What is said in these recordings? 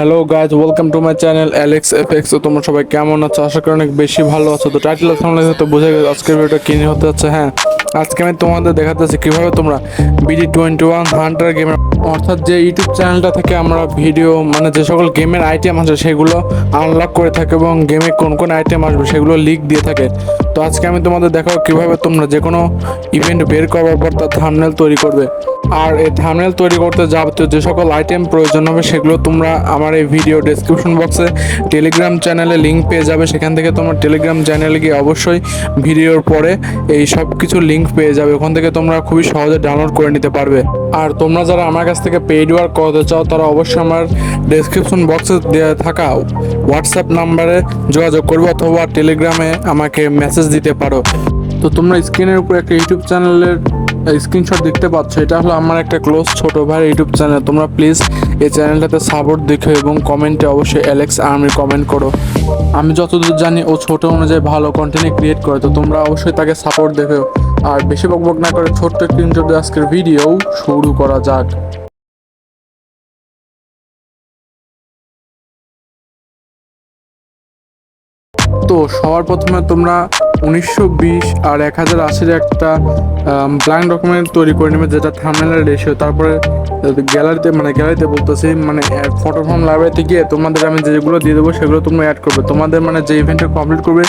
Hello guys welcome to my channel Alex Effects তো তোমরা সবাই কেমন আছো? আশা করি অনেক বেশি ভালো আছো। তো টাইটেল সামনে তো বুঝে গেছে, আজকের ভিডিওটা কিনে হতে যাচ্ছে হ্যাঁ। আজকে আমি তোমাদের দেখাতেছি কীভাবে তোমরা বিডি টোয়েন্টি ওয়ান হান্টার গেমের অর্থাৎ যে ইউটিউব চ্যানেলটা থেকে আমরা ভিডিও মানে যে সকল গেমের আইটেম আছে সেগুলো আনলক করে থাকে এবং গেমে কোন কোন আইটেম আসবে সেগুলো লিক দিয়ে থাকে। তো আজকে আমি তোমাদের দেখাবো কীভাবে তোমরা যে কোনো ইভেন্ট বের করার পর তার থামনেল তৈরি করবে। আর এই থামনেল তৈরি করতে যাবতীয় যে সকল আইটেম প্রয়োজন হবে সেগুলো তোমরা আমার এই ভিডিও ডেসক্রিপশন বক্সে টেলিগ্রাম চ্যানেলে লিঙ্ক পেয়ে যাবে। সেখান থেকে তোমরা টেলিগ্রাম চ্যানেলে গিয়ে অবশ্যই ভিডিওর পরে এই সব কিছু লিঙ্ক পেয়ে যাবে। ওখান থেকে তোমরা খুবই সহজে ডাউনলোড করে নিতে পারবে। আর তোমরা যারা আমার কাছ থেকে পেইড ওয়ার্ক করতে চাও, তারা অবশ্যই আমার ডেসক্রিপশন বক্সে দেওয়া থাকা হোয়াটসঅ্যাপ নাম্বারে যোগাযোগ করবে অথবা টেলিগ্রামে আমাকে মেসেজ দিতে পারো। তো তোমরা স্ক্রিনের উপর একটা ইউটিউব চ্যানেলের স্ক্রিনশট দেখতে পাচ্ছ। এটা হলো আমার একটা ক্লোজ ছোট ভাই ইউটিউব চ্যানেল তোমরা প্লিজ এই চ্যানেলটাতে সাপোর্ট দেখো এবং কমেন্টে অবশ্যই অ্যালেক্স আর্মি কমেন্ট করো। আমি যতদূর জানি, ও ছোট অনুযায়ী ভালো কন্টেন্ট ক্রিয়েট করে। তো তোমরা অবশ্যই তাকে সাপোর্ট দেখো আর বেশি বকবক না করে ছোট্ট একটি আজকের ভিডিও শুরু করা যাক। তো সবার প্রথমে তোমরা উনিশশো বিশ আর এক হাজার আশির একটা ব্ল্যাঙ্ক ডকুমেন্ট তৈরি করে নেবে, যেটা থামনেলের রেশিও তারপরে গ্যালারিতে মানে গ্যালারিতে বলতেছি মানে ফটো ফর্ম লাইব্রেরিতে গিয়ে তোমাদের আমি যেগুলো দিয়ে দেবো, সেগুলো তোমরা অ্যাড করবে। তোমাদের মানে যে ইভেন্টটা কমপ্লিট করবে,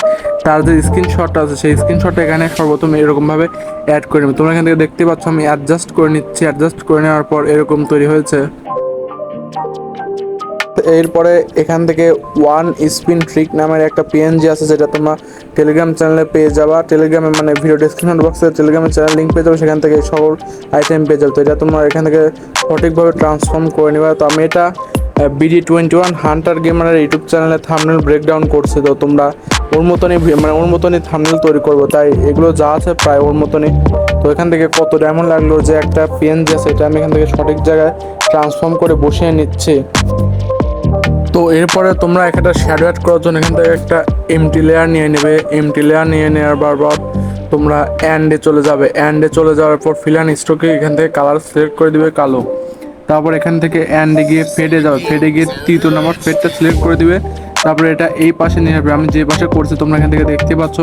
তার যে স্ক্রিনশটটা আছে, সেই স্ক্রিনশটটা এখানে সর্বপ্রথম এরকমভাবে অ্যাড করে নেবে। তোমরা এখান থেকে দেখতে পাচ্ছ, আমি অ্যাডজাস্ট করে নিচ্ছি। অ্যাডজাস্ট করে নেওয়ার পর এরকম তৈরি হয়েছে। এরপরে এখান থেকে ওয়ান স্পিন ট্রিক নামের একটা পিএনজি আছে, যেটা তোমরা টেলিগ্রাম চ্যানেলে পেয়ে যাবা। টেলিগ্রামে মানে ভিডিও ডিসক্রিপশন বক্সে টেলিগ্রামের চ্যানেল লিঙ্ক পেয়ে যাবে, সেখান থেকে সকল আইটেম পেয়ে যাবে। তো এটা তোমরা এখান থেকে সঠিকভাবে ট্রান্সফর্ম করে নেবা। তো আমি এটা বিডি টোয়েন্টি ওয়ান হান্টার গেমারের ইউটিউব চ্যানেলে থামনেল ব্রেকডাউন করছে। তো তোমরা ওর মতনই মানে ওর মতনই থামনেল তৈরি করব। তাই এগুলো যা আছে প্রায় ওর মতনই। তো এখান থেকে কত ডায়মন্ড লাগল, যে একটা পিএনজি আছে, এটা আমি এখান থেকে সঠিক জায়গায় ট্রান্সফর্ম করে বসিয়ে নিচ্ছি। তো এরপরে তোমরা একটা শ্যাডো অ্যাড করার জন্য এখান থেকে একটা এমটি লেয়ার নিয়ে নেবে। এমটি লেয়ার নিয়ে নেওয়ার বারবার তোমরা অ্যান্ডে চলে যাবে। অ্যান্ডে চলে যাওয়ার পর ফিলান স্ট্রোকে এখান থেকে কালার সিলেক্ট করে দিবে কালো। তারপর এখান থেকে অ্যান্ডে গিয়ে ফেডে যাবে। ফেডে গিয়ে তৃতীয় নম্বর ফেডটা সিলেক্ট করে দিবে। তারপরে এটা এই পাশে নিয়ে আসবে। আমি যে পাশে করছি তোমরা এখান থেকে দেখতে পাচ্ছ।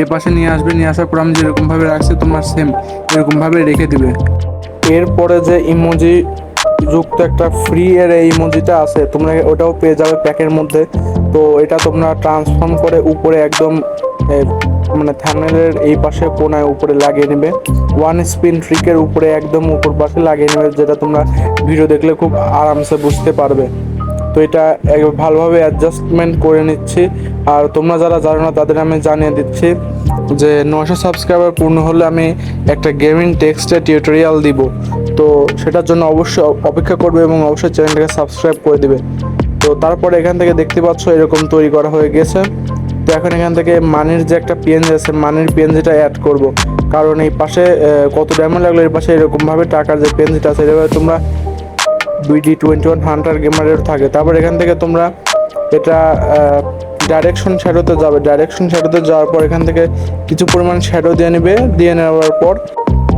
এই পাশে নিয়ে আসবে। নিয়ে আসার পর আমি যেরকমভাবে রাখছি তোমার সেম এরকমভাবে রেখে দিবে। এরপরে যে ইমোজি যুক্ত একটা ফ্রি এর এই ইমোজিটা আছে, তোমরা ওটাও পেয়ে যাবে প্যাকের মধ্যে। তো এটা তোমরা ট্রান্সফর্ম করে উপরে একদম মানে থ্যানেলের এই পাশে কোনায় উপরে লাগিয়ে নেবে। ওয়ান স্পিন ট্রিকের উপরে একদম উপর পাশে লাগিয়ে নেবে, যেটা তোমরা ভিডিও দেখলে খুব আরামসে বুঝতে পারবে। তো এটা ভালোভাবে অ্যাডজাস্টমেন্ট করে নিচ্ছি। আর তোমরা যারা জানো না, তাদের আমি জানিয়ে দিচ্ছি যে নশো সাবস্ক্রাইবার পূর্ণ হলে আমি একটা গেমিং টেক্সটের টিউটোরিয়াল দিব। তো সেটার জন্য অবশ্যই অপেক্ষা করবে এবং অবশ্যই চ্যানেলটাকে সাবস্ক্রাইব করে দেবে। তো তারপরে এখান থেকে দেখতে পাচ্ছ এরকম তৈরি করা হয়ে গেছে। তো এখন এখান থেকে মানির যে একটা পিএনজি আছে মানির পিএনজিটা অ্যাড করব। কারণ এই পাশে কত ডায়মন্ড লাগল এর পাশে এরকমভাবে টাকার যে পিএনজিটা আছে, এভাবে তোমরা বিডি টোয়েন্টি ওয়ান হান্টার গেমারের থাকে। তারপর এখান থেকে তোমরা এটা ডাইরেকশন শ্যাডোতে যাবে। ডাইরেকশন শ্যাডোতে যাওয়ার পর এখান থেকে কিছু পরিমাণ শ্যাডো দিয়ে নেবে। দিয়ে নেওয়ার পর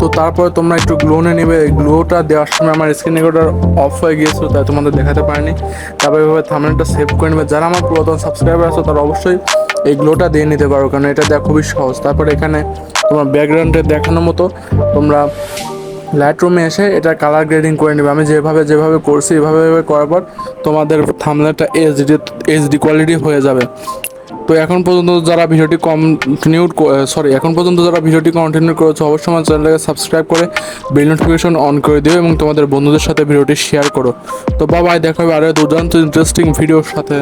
তো তারপরে তোমরা একটু গ্লোনে নেবে। গ্লোটা দেওয়ার সময় আমার স্ক্রিন রেকর্ডার অফ হয়ে গিয়েছিল, তাই তোমাদের দেখাতে পারিনি। তারপরে এভাবে থামনেলটা সেভ করে নেবে। যারা আমার পুরাতন সাবস্ক্রাইবার আছে, তারা অবশ্যই এই গ্লোটা দিয়ে নিতে পারো, কারণ এটা দেওয়া খুবই সহজ। তারপরে এখানে তোমার ব্যাকগ্রাউন্ডে দেখানোর মতো তোমরা লাইট রুমে এসে এটা কালার গ্রেডিং করে নেবে। আমি যেভাবে যেভাবে করছি, এভাবে এভাবে করার পর তোমাদের থামলেটা এইচডি এইচডি কোয়ালিটি হয়ে যাবে। তো এখন পর্যন্ত যারা ভিডিওটি কন্টিনিউ সরি এখন পর্যন্ত যারা ভিডিওটি কন্টিনিউ করেছে, অবশ্যই আমার চ্যানেলটাকে সাবস্ক্রাইব করে বেল নোটিফিকেশন অন করে দিও এবং তোমাদের বন্ধুদের সাথে ভিডিওটি শেয়ার করো। তো বাবাই দেখা হবে আরও দুর্দান্ত ইন্টারেস্টিং ভিডিওর সাথে।